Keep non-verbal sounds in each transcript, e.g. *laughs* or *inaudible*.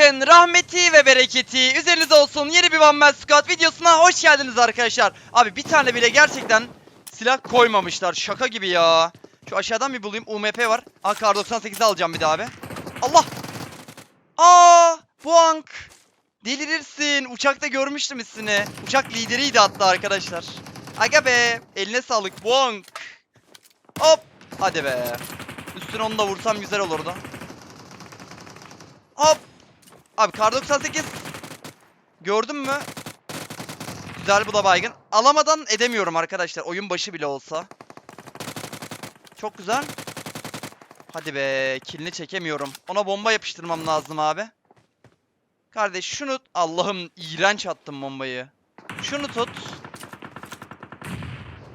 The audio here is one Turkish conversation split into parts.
Allah'ın rahmeti ve bereketi üzerinize olsun. Yeni bir One Man Squad videosuna hoş geldiniz arkadaşlar. Abi bir tane bile gerçekten silah koymamışlar. Şaka gibi ya. Şu aşağıdan bir bulayım. UMP var. Aa kar 98'i alacağım bir daha abi. Allah. Aa, Buank. Delirirsin. Uçakta görmüştüm ismini. Uçak lideriydi hatta arkadaşlar. Aga be. Eline sağlık Buank. Hop. Hadi be. Üstüne onu da vursam güzel olurdu. Hop. Abi kar 98. Gördün mü? Güzel bu da baygın. Alamadan edemiyorum arkadaşlar. Oyun başı bile olsa. Çok güzel. Hadi be. Kilini çekemiyorum. Ona bomba yapıştırmam lazım abi. Kardeş şunu... Allah'ım iğrenç attım bombayı. Şunu tut.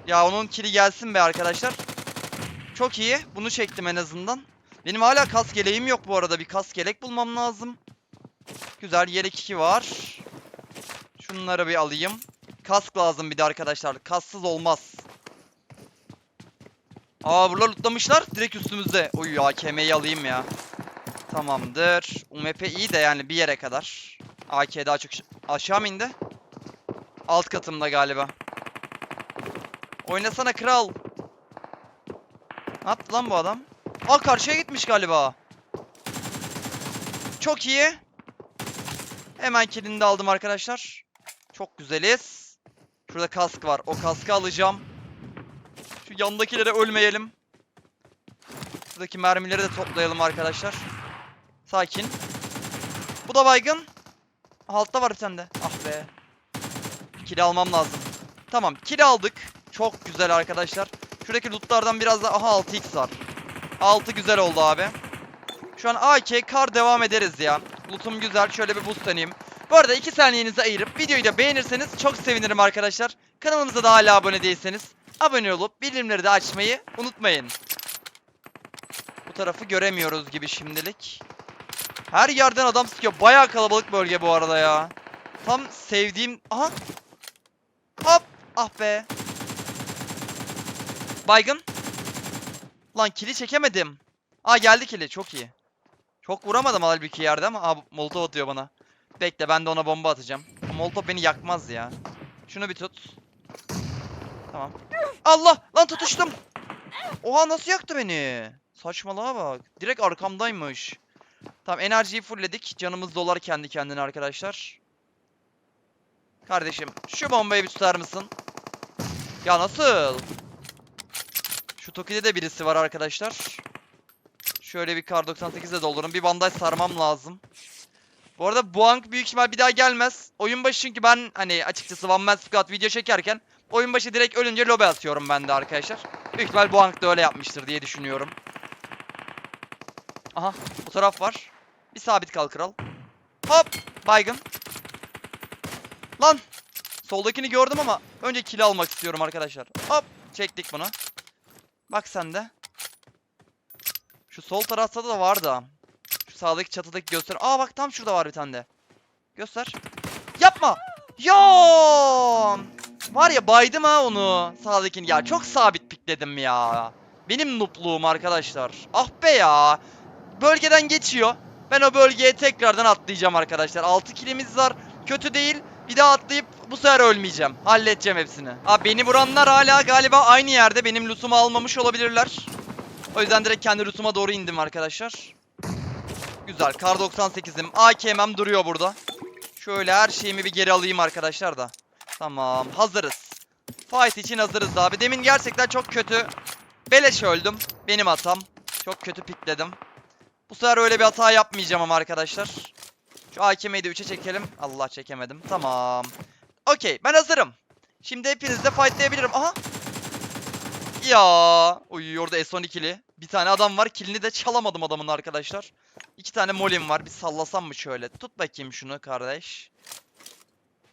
Ya onun kili gelsin be arkadaşlar. Çok iyi. Bunu çektim en azından. Benim hala kas yeleğim yok bu arada. Bir kas yelek bulmam lazım. Güzel yelek 2 var. Şunları bir alayım. Kask lazım bir de arkadaşlar. Kassız olmaz. Aa buralar lootlamışlar. Direkt üstümüzde. Oy AKM'yi alayım ya. Tamamdır. UMP iyi de yani bir yere kadar. AK daha çok... Aşağı mı indi? Alt katımda galiba. Oynasana kral. Ne yaptı lan bu adam? Aa karşıya gitmiş galiba. Çok iyi. Hemen kilini de aldım arkadaşlar. Çok güzeliz. Şurada kask var. O kaskı alacağım. Şu yandakilere ölmeyelim. Şuradaki mermileri de toplayalım arkadaşlar. Sakin. Bu da baygın. Altta var bir tane. Ah be. Kili almam lazım. Tamam kili aldık. Çok güzel arkadaşlar. Şuradaki lootlardan biraz da... Aha 6x var. 6 güzel oldu abi. Şu an AK kar devam ederiz ya. Lootum güzel. Şöyle bir boost deneyeyim. Bu arada 2 saniyenizi ayırıp videoyu da beğenirseniz çok sevinirim arkadaşlar. Kanalımıza da hala abone değilseniz abone olup bildirimleri de açmayı unutmayın. Bu tarafı göremiyoruz gibi şimdilik. Her yerden adam sıkıyor. Bayağı kalabalık bölge bu arada ya. Tam sevdiğim... Aha. Hop. Ah be. Baygın. Lan kili çekemedim. Aa geldi kili. Çok iyi. Çok vuramadım halbuki yerde ama. Aa molotov atıyor bana. Bekle ben de ona bomba atacağım. O molotov beni yakmaz ya. Şunu bir tut. Tamam. Allah! Lan tutuştum. Oha nasıl yaktı beni? Saçmalığa bak. Direkt arkamdaymış. Tamam enerjiyi fullledik. Canımız dolar kendi kendine arkadaşlar. Kardeşim şu bombayı bir tutar mısın? Ya nasıl? Şu Toki'de de birisi var arkadaşlar. Şöyle bir kar 98'de doldurun. Bir bandaj sarmam lazım. Bu arada Buank büyük ihtimal bir daha gelmez. Oyun başı çünkü ben hani açıkçası One Man Squad video çekerken oyun başı direkt ölünce lobe atıyorum ben de arkadaşlar. Büyük ihtimal Buank da öyle yapmıştır diye düşünüyorum. Aha bu taraf var. Bir sabit kal kral. Hop baygın. Lan soldakini gördüm ama önce kill almak istiyorum arkadaşlar. Hop çektik bunu. Bak sen de. Şu sol tarafta da vardı. Şu sağdaki çatıdaki göster. Aa bak tam şurada var bir tane de. Göster. Yapma. Ya Var ya baydım ha onu. Sağdakini. Ya çok sabit pikledim ya. Benim nupluğum arkadaşlar. Ah be ya. Bölgeden geçiyor. Ben o bölgeye tekrardan atlayacağım arkadaşlar. 6 kilimiz var. Kötü değil. Bir daha atlayıp bu sefer ölmeyeceğim. Halledeceğim hepsini. Abi beni vuranlar hala galiba aynı yerde. Benim lootumu almamış olabilirler. O yüzden direkt kendi lootuma doğru indim arkadaşlar. Güzel. Kar 98'im. AKM'm duruyor burada. Şöyle her şeyimi bir geri alayım arkadaşlar da. Tamam. Hazırız. Fight için hazırız abi. Demin gerçekten çok kötü. Beleş öldüm. Benim hatam. Çok kötü pikledim. Bu sefer öyle bir hata yapmayacağım ama arkadaşlar. Şu AKM'yi de 3'e çekelim. Allah çekemedim. Tamam. Okey ben hazırım. Şimdi hepinizle fightlayabilirim. Aha. Ya. Uy orada S12'li. Bir tane adam var. Kilini de çalamadım adamın arkadaşlar. İki tane molim var. Bir sallasam mı şöyle? Tut bakayım şunu kardeş.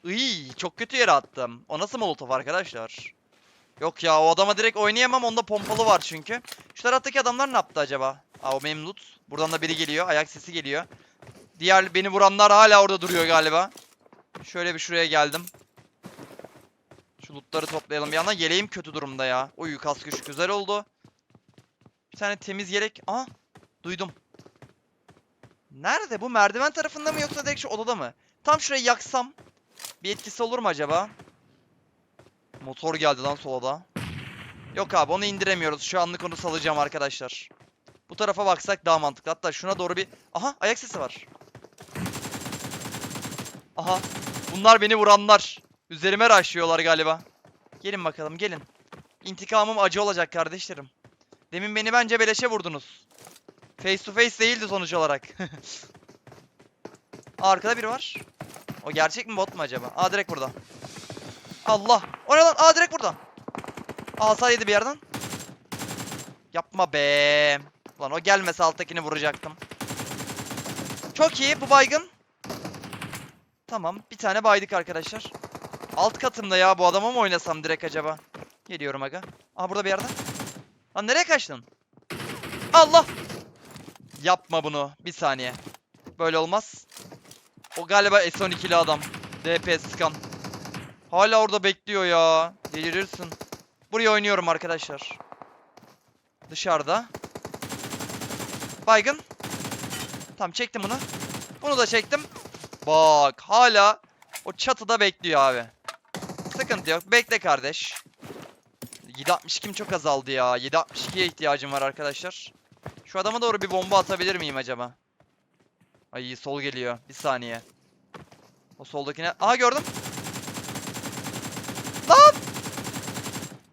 Iy, çok kötü yere attım. O nasıl molotof arkadaşlar? Yok ya o adama direkt oynayamam. Onda pompalı var çünkü. Şu taraftaki adamlar ne yaptı acaba? Aa o loot. Buradan da biri geliyor. Ayak sesi geliyor. Diğer beni vuranlar hala orada duruyor galiba. Şöyle bir şuraya geldim. Şu lootları toplayalım. Bir yandan yeleğim kötü durumda ya. Oy kask güzel oldu. Bir tane temiz yelek. Aa duydum. Nerede bu? Merdiven tarafında mı yoksa direkt şu odada mı? Tam şurayı yaksam bir etkisi olur mu acaba? Motor geldi lan solda. Yok abi onu indiremiyoruz. Şu anlık onu salacağım arkadaşlar. Bu tarafa baksak daha mantıklı. Hatta şuna doğru bir... Aha ayak sesi var. Aha. Bunlar beni vuranlar. Üzerime rushlıyorlar galiba. Gelin bakalım gelin. İntikamım acı olacak kardeşlerim. Demin beni bence beleşe vurdunuz. Face to face değildi sonuç olarak. *laughs* Arkada biri var. O gerçek mi bot mu acaba? Aa direkt burada. Allah. O ne lan? Aa direkt burada. Hasar yedi bir yerden. Yapma be. Lan o gelmese alttakini vuracaktım. Çok iyi bu baygın. Tamam bir tane baydık arkadaşlar. Alt katımda ya bu adama mı oynasam direkt acaba? Geliyorum aga. Aa burada bir yerden. Lan nereye kaçtın? Allah! Yapma bunu. Bir saniye. Böyle olmaz. O galiba S12'li adam. DP scan. Hala orada bekliyor ya. Delirirsin. Buraya oynuyorum arkadaşlar. Dışarıda. Baygın. Tamam çektim bunu. Bunu da çektim. Bak hala o çatıda bekliyor abi. Sıkıntı yok. Bekle kardeş. 7.62'm çok azaldı ya. 7.62'ye ihtiyacım var arkadaşlar. Şu adama doğru bir bomba atabilir miyim acaba? Ay sol geliyor. Bir saniye. O soldakine... Aha gördüm. Lan!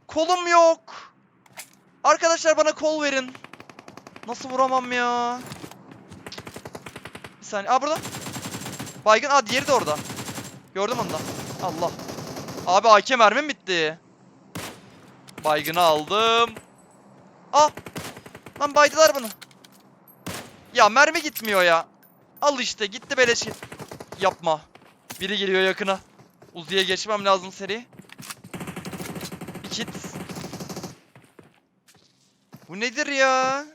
Kolum yok. Arkadaşlar bana kol verin. Nasıl vuramam ya? Bir saniye. Aa burada. Baygın. Aa diğeri de orada. Gördüm onu da. Allah. Abi AK mermim bitti. Baygını aldım. Ah! Lan baydılar bunu. Ya mermi gitmiyor ya. Al işte gitti beleşi. Yapma. Biri geliyor yakına. Uzi'ye geçmem lazım seri. Kit. Bu nedir ya?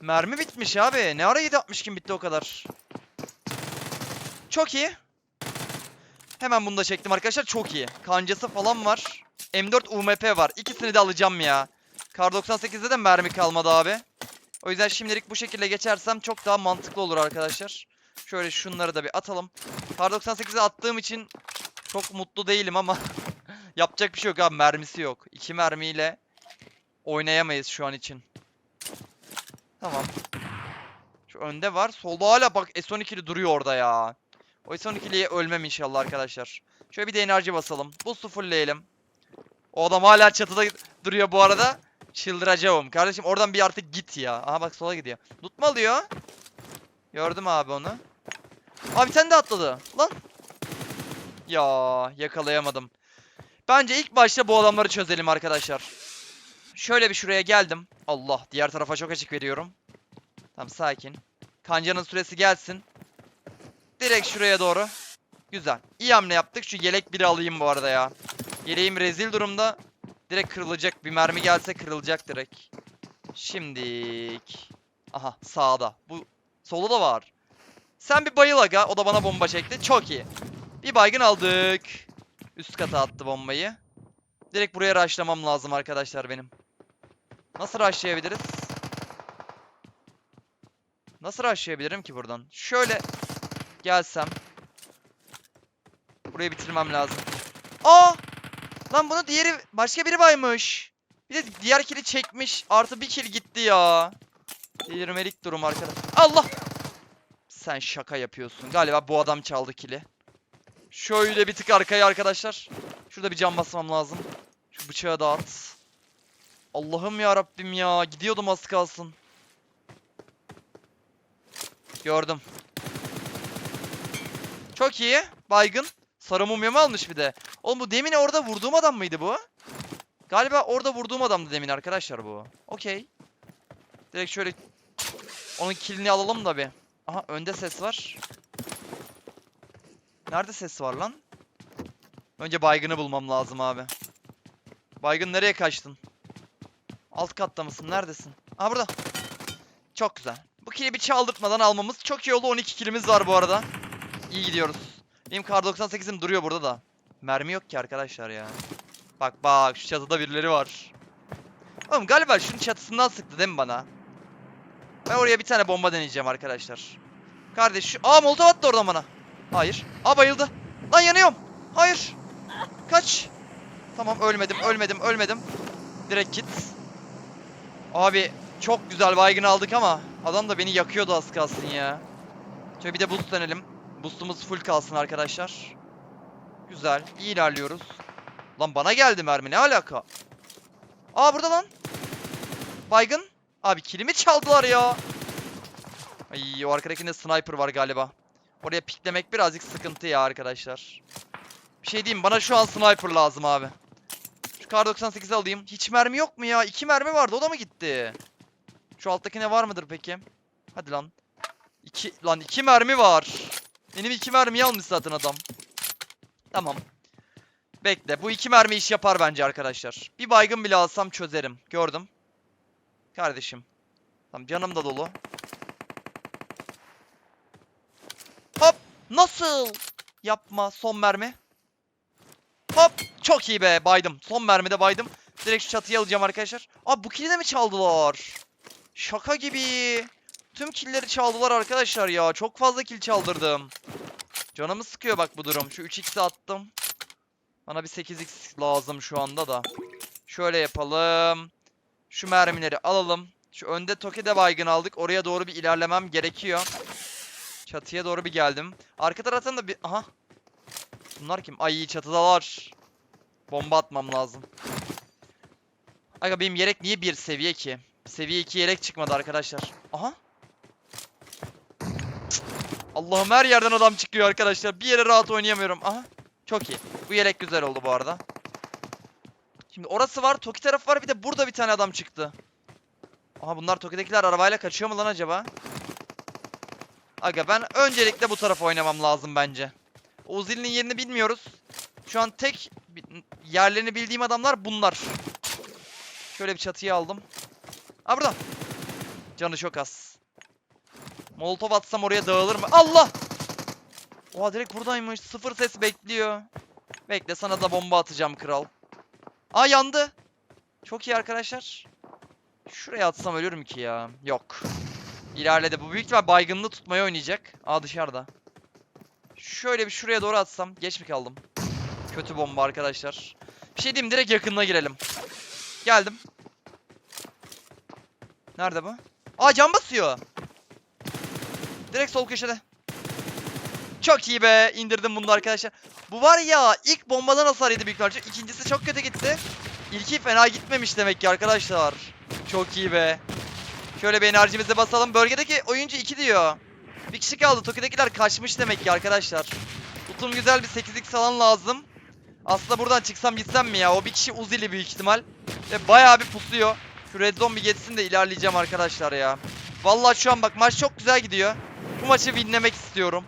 Mermi bitmiş abi. Ne ara 760 kim bitti o kadar. Çok iyi. Hemen bunu da çektim arkadaşlar. Çok iyi. Kancası falan var. M4 UMP var. İkisini de alacağım ya. Kar 98'de de mermi kalmadı abi. O yüzden şimdilik bu şekilde geçersem çok daha mantıklı olur arkadaşlar. Şöyle şunları da bir atalım. Kar 98'e attığım için çok mutlu değilim ama *laughs* yapacak bir şey yok abi. Mermisi yok. İki mermiyle oynayamayız şu an için. Tamam. Şu önde var. Solda hala bak S12'li duruyor orada ya. O S12'liye ölmem inşallah arkadaşlar. Şöyle bir de enerji basalım. Boost'u fullleyelim. O adam hala çatıda duruyor bu arada. Çıldıracağım. Kardeşim oradan bir artık git ya. Aha bak sola gidiyor. Loot mu alıyor? Gördüm abi onu. Abi sen de atladı. Lan. Ya yakalayamadım. Bence ilk başta bu adamları çözelim arkadaşlar. Şöyle bir şuraya geldim. Allah diğer tarafa çok açık veriyorum. Tamam sakin. Kancanın süresi gelsin. Direkt şuraya doğru. Güzel. İyi hamle yaptık. Şu yelek biri alayım bu arada ya. Yeleğim rezil durumda. Direkt kırılacak. Bir mermi gelse kırılacak direkt. Şimdik. Aha sağda. Bu solda da var. Sen bir bayıl aga. O da bana bomba çekti. Çok iyi. Bir baygın aldık. Üst kata attı bombayı. Direkt buraya rushlamam lazım arkadaşlar benim. Nasıl rushlayabiliriz? Nasıl rushlayabilirim ki buradan? Şöyle gelsem. Burayı bitirmem lazım. Aa! Lan bunu diğeri başka biri baymış. Bir de diğer kili çekmiş. Artı bir kill gitti ya. Delirmelik durum arkadaş. Allah! Sen şaka yapıyorsun. Galiba bu adam çaldı kili. Şöyle bir tık arkaya arkadaşlar. Şurada bir cam basmam lazım. Şu bıçağı da at. Allah'ım ya Rabbim ya. Gidiyordum az kalsın. Gördüm. Çok iyi. Baygın. Sarı mumya mı almış bir de? Oğlum bu demin orada vurduğum adam mıydı bu? Galiba orada vurduğum adamdı demin arkadaşlar bu. Okey. Direkt şöyle onun kilini alalım da bir. Aha önde ses var. Nerede ses var lan? Önce baygını bulmam lazım abi. Baygın nereye kaçtın? Alt katta mısın? Neredesin? Aha burada. Çok güzel. Bu kili bir çaldırtmadan almamız çok iyi oldu. 12 kilimiz var bu arada. İyi gidiyoruz. Benim kar 98'im duruyor burada da. Mermi yok ki arkadaşlar ya. Bak bak şu çatıda birileri var. Oğlum galiba şunun çatısından sıktı değil mi bana? Ben oraya bir tane bomba deneyeceğim arkadaşlar. Kardeş şu... Aa molotov attı oradan bana. Hayır. Aa bayıldı. Lan yanıyorum. Hayır. Kaç. Tamam ölmedim ölmedim ölmedim. Direkt git. Abi çok güzel baygın aldık ama adam da beni yakıyordu az kalsın ya. Şöyle bir de boost denelim. Boostumuz full kalsın arkadaşlar. Güzel. iyi ilerliyoruz. Lan bana geldi mermi ne alaka? Aa burada lan. Baygın. Abi kilimi çaldılar ya. Ay o arkadakinde sniper var galiba. Oraya piklemek birazcık sıkıntı ya arkadaşlar. Bir şey diyeyim bana şu an sniper lazım abi. Şu kar 98'i alayım. Hiç mermi yok mu ya? İki mermi vardı o da mı gitti? Şu alttaki ne var mıdır peki? Hadi lan. İki, lan iki mermi var. Benim iki mermiyi almış zaten adam. Tamam. Bekle. Bu iki mermi iş yapar bence arkadaşlar. Bir baygın bile alsam çözerim. Gördüm. Kardeşim. Tamam canım da dolu. Hop. Nasıl? Yapma. Son mermi. Hop. Çok iyi be. Baydım. Son mermide baydım. Direkt şu çatıya alacağım arkadaşlar. Abi bu kili de mi çaldılar? Şaka gibi. Tüm killleri çaldılar arkadaşlar ya. Çok fazla kill çaldırdım. Canımı sıkıyor bak bu durum. Şu 3x'i attım. Bana bir 8x lazım şu anda da. Şöyle yapalım. Şu mermileri alalım. Şu önde Toki'de baygın aldık. Oraya doğru bir ilerlemem gerekiyor. Çatıya doğru bir geldim. Arka taraftan da bir... Aha. Bunlar kim? Ay çatıdalar. Bomba atmam lazım. Aga benim yelek niye bir seviye ki? Seviye 2 yelek çıkmadı arkadaşlar. Aha. Allah'ım her yerden adam çıkıyor arkadaşlar. Bir yere rahat oynayamıyorum. Aha. Çok iyi. Bu yelek güzel oldu bu arada. Şimdi orası var. Toki tarafı var. Bir de burada bir tane adam çıktı. Aha bunlar Toki'dekiler arabayla kaçıyor mu lan acaba? Aga ben öncelikle bu tarafa oynamam lazım bence. Uzil'in yerini bilmiyoruz. Şu an tek yerlerini bildiğim adamlar bunlar. Şöyle bir çatıya aldım. Aa burada. Canı çok az. Molotov atsam oraya dağılır mı? Allah! Oha direkt buradaymış. Sıfır ses bekliyor. Bekle sana da bomba atacağım kral. Aa yandı. Çok iyi arkadaşlar. Şuraya atsam ölürüm ki ya. Yok. İlerledi. Bu büyük ihtimal baygınlığı tutmaya oynayacak. Aa dışarıda. Şöyle bir şuraya doğru atsam. Geç mi kaldım? Kötü bomba arkadaşlar. Bir şey diyeyim direkt yakınına girelim. Geldim. Nerede bu? Aa cam basıyor. Direkt sol köşede. Çok iyi be. indirdim bunu da arkadaşlar. Bu var ya ilk bombadan hasar yedi büyük ihtimalle. İkincisi çok kötü gitti. İlki fena gitmemiş demek ki arkadaşlar. Çok iyi be. Şöyle bir enerjimizi basalım. Bölgedeki oyuncu 2 diyor. Bir kişi kaldı. Toki'dekiler kaçmış demek ki arkadaşlar. Tutum güzel bir 8x falan lazım. Aslında buradan çıksam gitsem mi ya? O bir kişi Uzi'li büyük ihtimal. Ve bayağı bir pusuyor. Şu red zone bir geçsin de ilerleyeceğim arkadaşlar ya. Vallahi şu an bak maç çok güzel gidiyor. Bu maçı winlemek istiyorum.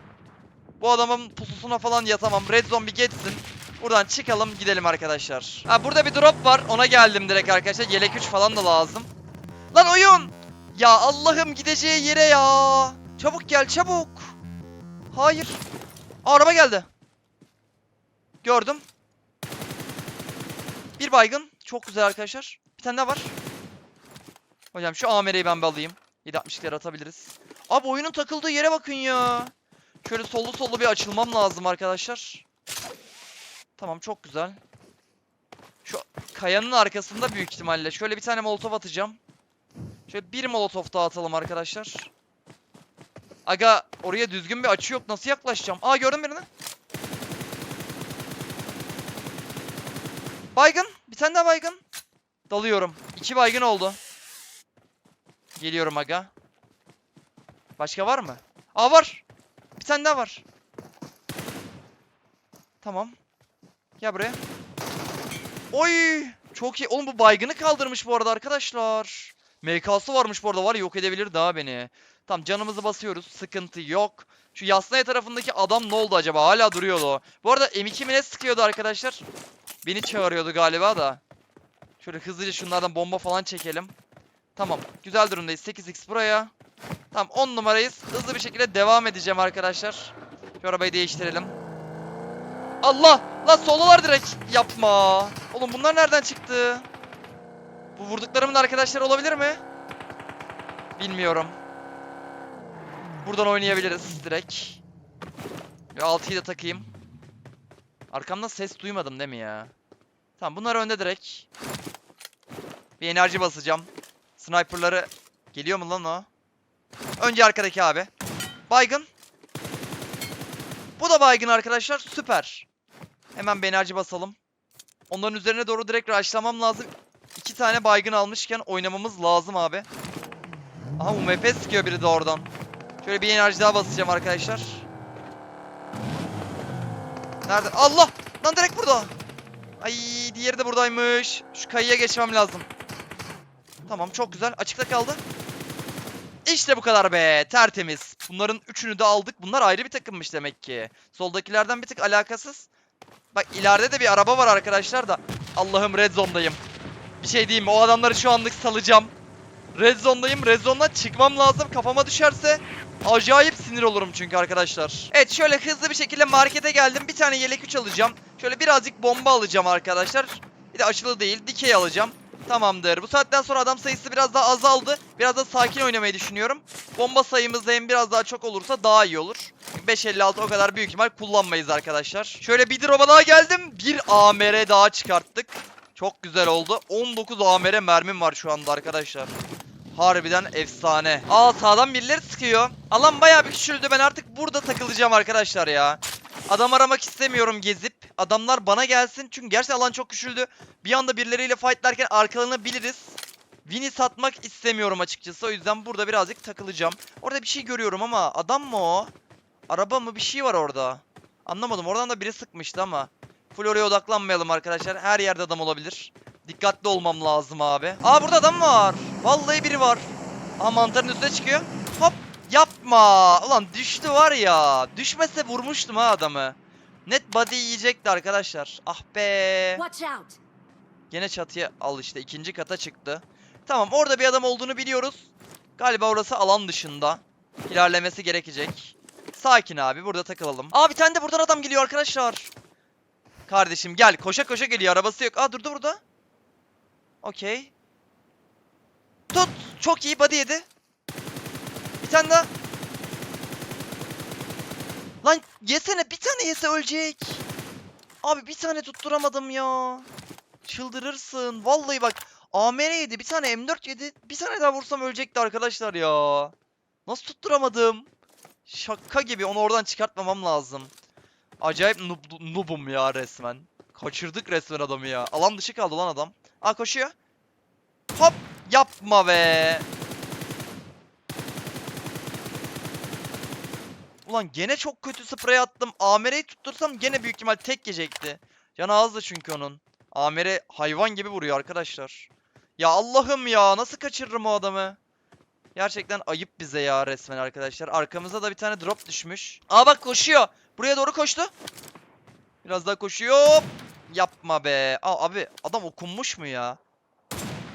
Bu adamın pususuna falan yatamam. Red zone bir geçsin. Buradan çıkalım gidelim arkadaşlar. Ha burada bir drop var. Ona geldim direkt arkadaşlar. Yelek 3 falan da lazım. Lan oyun! Ya Allah'ım gideceği yere ya. Çabuk gel çabuk. Hayır. Araba geldi. Gördüm. Bir baygın. Çok güzel arkadaşlar. Bir tane daha var. Hocam şu AMR'yi ben bir alayım. 7.62'leri atabiliriz. Abi oyunun takıldığı yere bakın ya. Şöyle sollu sollu bir açılmam lazım arkadaşlar. Tamam çok güzel. Şu kayanın arkasında büyük ihtimalle. Şöyle bir tane molotof atacağım. Şöyle bir molotof daha atalım arkadaşlar. Aga oraya düzgün bir açı yok. Nasıl yaklaşacağım? Aa gördüm birini. Baygın. Bir tane daha baygın. Dalıyorum. İki baygın oldu. Geliyorum aga. Başka var mı? Aa var. Bir tane daha var. Tamam. Gel buraya. Oy! Çok iyi. Oğlum bu baygını kaldırmış bu arada arkadaşlar. MK'sı varmış bu arada var ya yok edebilir daha beni. Tamam canımızı basıyoruz. Sıkıntı yok. Şu Yasnaya tarafındaki adam ne oldu acaba? Hala duruyordu. Bu arada M2 mi ne sıkıyordu arkadaşlar? Beni çağırıyordu galiba da. Şöyle hızlıca şunlardan bomba falan çekelim. Tamam. Güzel durumdayız. 8x buraya. Tamam 10 numarayız. Hızlı bir şekilde devam edeceğim arkadaşlar. Şu arabayı değiştirelim. Allah! Lan sololar direkt. Yapma. Oğlum bunlar nereden çıktı? Bu vurduklarımın arkadaşlar olabilir mi? Bilmiyorum. Buradan oynayabiliriz direkt. Ve 6'yı da takayım. Arkamdan ses duymadım değil mi ya? Tamam bunlar önde direkt. Bir enerji basacağım. Sniper'ları geliyor mu lan o? Önce arkadaki abi. Baygın. Bu da baygın arkadaşlar. Süper. Hemen bir enerji basalım. Onların üzerine doğru direkt rushlamam lazım. İki tane baygın almışken oynamamız lazım abi. Aha UMP sıkıyor biri de oradan. Şöyle bir enerji daha basacağım arkadaşlar. Nerede? Allah! Lan direkt burada. Ay diğeri de buradaymış. Şu kayıya geçmem lazım. Tamam çok güzel. Açıkta kaldı. İşte bu kadar be. Tertemiz. Bunların üçünü de aldık. Bunlar ayrı bir takımmış demek ki. Soldakilerden bir tık alakasız. Bak ileride de bir araba var arkadaşlar da. Allah'ım red zone'dayım. Bir şey diyeyim? O adamları şu anlık salacağım. Red zone'dayım. Red zone'dan çıkmam lazım. Kafama düşerse acayip sinir olurum çünkü arkadaşlar. Evet şöyle hızlı bir şekilde markete geldim. Bir tane yelek 3 alacağım. Şöyle birazcık bomba alacağım arkadaşlar. Bir de açılı değil. Dikey alacağım. Tamamdır. Bu saatten sonra adam sayısı biraz daha azaldı. Biraz da sakin oynamayı düşünüyorum. Bomba sayımız da hem biraz daha çok olursa daha iyi olur. 5.56 o kadar büyük ihtimal kullanmayız arkadaşlar. Şöyle bir drop'a daha geldim. Bir AMR daha çıkarttık. Çok güzel oldu. 19 AMR mermim var şu anda arkadaşlar. Harbiden efsane. Aa sağdan birileri sıkıyor. Alan bayağı bir küçüldü. Ben artık burada takılacağım arkadaşlar ya. Adam aramak istemiyorum gezip. Adamlar bana gelsin. Çünkü gerçekten alan çok küçüldü. Bir anda birileriyle fightlarken arkalanabiliriz. Win'i satmak istemiyorum açıkçası. O yüzden burada birazcık takılacağım. Orada bir şey görüyorum ama adam mı o? Araba mı? Bir şey var orada. Anlamadım. Oradan da biri sıkmıştı ama. Full oraya odaklanmayalım arkadaşlar. Her yerde adam olabilir. Dikkatli olmam lazım abi. Aa burada adam var. Vallahi biri var. Aa mantarın üstüne çıkıyor. Yapma. Ulan düştü var ya. Düşmese vurmuştum ha adamı. Net body yiyecekti arkadaşlar. Ah be. Gene çatıya al işte ikinci kata çıktı. Tamam orada bir adam olduğunu biliyoruz. Galiba orası alan dışında. İlerlemesi gerekecek. Sakin abi burada takılalım. Aa bir tane de buradan adam geliyor arkadaşlar. Kardeşim gel koşa koşa geliyor arabası yok. Aa durdu burada. Okey. Tut. Çok iyi body yedi. Bir tane daha. Lan yesene bir tane yese ölecek. Abi bir tane tutturamadım ya. Çıldırırsın. Vallahi bak AMR yedi. Bir tane M4 yedi. Bir tane daha vursam ölecekti arkadaşlar ya. Nasıl tutturamadım? Şaka gibi. Onu oradan çıkartmamam lazım. Acayip noob, noobum ya resmen. Kaçırdık resmen adamı ya. Alan dışı kaldı lan adam. Aa koşuyor. Hop. Yapma be. Ulan gene çok kötü sprey attım. AMR'yi tuttursam gene büyük ihtimal tek yiyecekti. Canı azdı çünkü onun. Amere hayvan gibi vuruyor arkadaşlar. Ya Allah'ım ya nasıl kaçırırım o adamı? Gerçekten ayıp bize ya resmen arkadaşlar. Arkamıza da bir tane drop düşmüş. Aa bak koşuyor. Buraya doğru koştu. Biraz daha koşuyor. Yapma be. Aa abi adam okunmuş mu ya?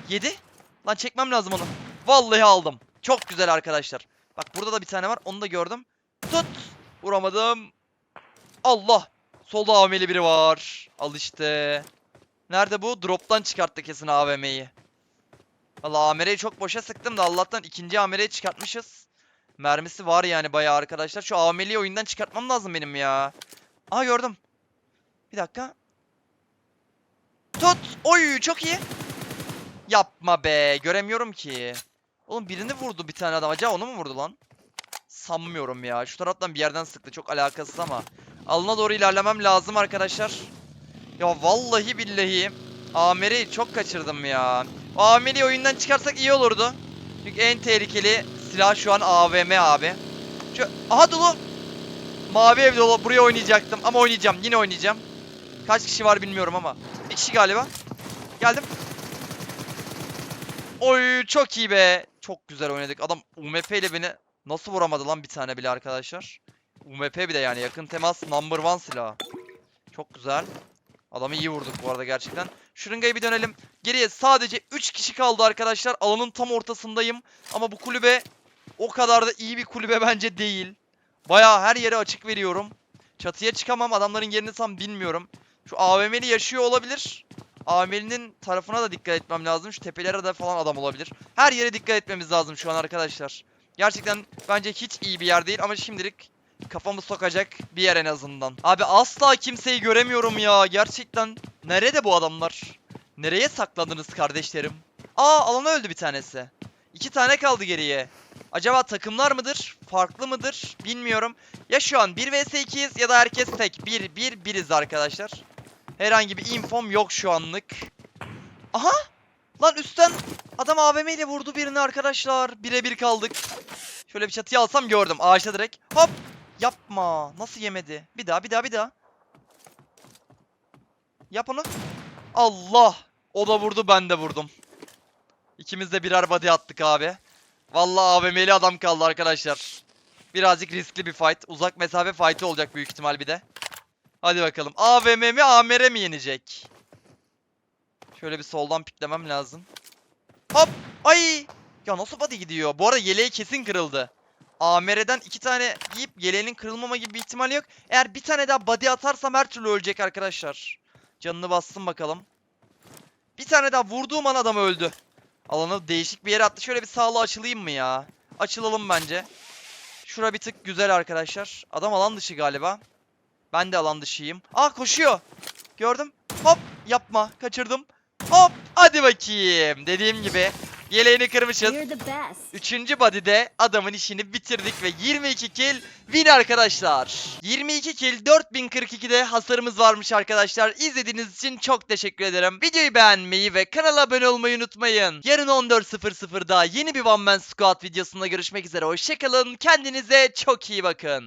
Yedi. Lan çekmem lazım onu. Vallahi aldım. Çok güzel arkadaşlar. Bak burada da bir tane var. Onu da gördüm. Tut. Vuramadım. Allah. Solda ameli biri var. Al işte. Nerede bu? Drop'tan çıkarttı kesin AVM'yi. Valla AMR'yi çok boşa sıktım da Allah'tan ikinci AMR'yi çıkartmışız. Mermisi var yani bayağı arkadaşlar. Şu AML'yi oyundan çıkartmam lazım benim ya. Aha gördüm. Bir dakika. Tut. Oy çok iyi. Yapma be. Göremiyorum ki. Oğlum birini vurdu bir tane adam. Acaba onu mu vurdu lan? Sanmıyorum ya. Şu taraftan bir yerden sıktı. Çok alakasız ama. Alına doğru ilerlemem lazım arkadaşlar. Ya vallahi billahi Amer'i çok kaçırdım ya. Amer'i oyundan çıkarsak iyi olurdu. Çünkü en tehlikeli silah şu an AVM abi. Şu aha dolu. Mavi ev dolu. Buraya oynayacaktım ama oynayacağım. Yine oynayacağım. Kaç kişi var bilmiyorum ama. Bir kişi galiba. Geldim. Oy çok iyi be. Çok güzel oynadık. Adam UMP ile beni nasıl vuramadı lan bir tane bile arkadaşlar. UMP bir de yani yakın temas number one silahı. Çok güzel. Adamı iyi vurduk bu arada gerçekten. Şırıngaya bir dönelim. Geriye sadece 3 kişi kaldı arkadaşlar. Alanın tam ortasındayım. Ama bu kulübe o kadar da iyi bir kulübe bence değil. Bayağı her yere açık veriyorum. Çatıya çıkamam. Adamların yerini tam bilmiyorum. Şu AVM'li yaşıyor olabilir. AVM'linin tarafına da dikkat etmem lazım. Şu tepelere de falan adam olabilir. Her yere dikkat etmemiz lazım şu an arkadaşlar. Gerçekten bence hiç iyi bir yer değil ama şimdilik kafamı sokacak bir yer en azından. Abi asla kimseyi göremiyorum ya. Gerçekten nerede bu adamlar? Nereye saklandınız kardeşlerim? Aa alana öldü bir tanesi. İki tane kaldı geriye. Acaba takımlar mıdır? Farklı mıdır? Bilmiyorum. Ya şu an 1 vs 2'yiz ya da herkes tek. 1 1 biriz arkadaşlar. Herhangi bir infom yok şu anlık. Aha! Lan üstten adam AVM ile vurdu birini arkadaşlar. Birebir kaldık. Şöyle bir çatıya alsam gördüm. Ağaçta direkt. Hop! Yapma. Nasıl yemedi? Bir daha, bir daha, bir daha. Yap onu. Allah! O da vurdu, ben de vurdum. İkimiz de birer body attık abi. Vallahi AVM'li adam kaldı arkadaşlar. Birazcık riskli bir fight. Uzak mesafe fight'ı olacak büyük ihtimal bir de. Hadi bakalım. AVM mi AMR mi yenecek? Şöyle bir soldan piklemem lazım. Hop! Ay! Ya nasıl body gidiyor? Bu arada yeleği kesin kırıldı. AMR'den iki tane giyip yeleğinin kırılmama gibi bir ihtimal yok. Eğer bir tane daha body atarsam her türlü ölecek arkadaşlar. Canını bassın bakalım. Bir tane daha vurduğum an adam öldü. Alanı değişik bir yere attı. Şöyle bir sağlı açılayım mı ya? Açılalım bence. Şura bir tık güzel arkadaşlar. Adam alan dışı galiba. Ben de alan dışıyım. Aa koşuyor. Gördüm. Hop yapma. Kaçırdım. Hop hadi bakayım. Dediğim gibi yeleğini kırmışız. Üçüncü body'de adamın işini bitirdik ve 22 kill win arkadaşlar. 22 kill 4042'de hasarımız varmış arkadaşlar. İzlediğiniz için çok teşekkür ederim. Videoyu beğenmeyi ve kanala abone olmayı unutmayın. Yarın 14.00'da yeni bir One Man Squad videosunda görüşmek üzere. Hoşçakalın. Kendinize çok iyi bakın.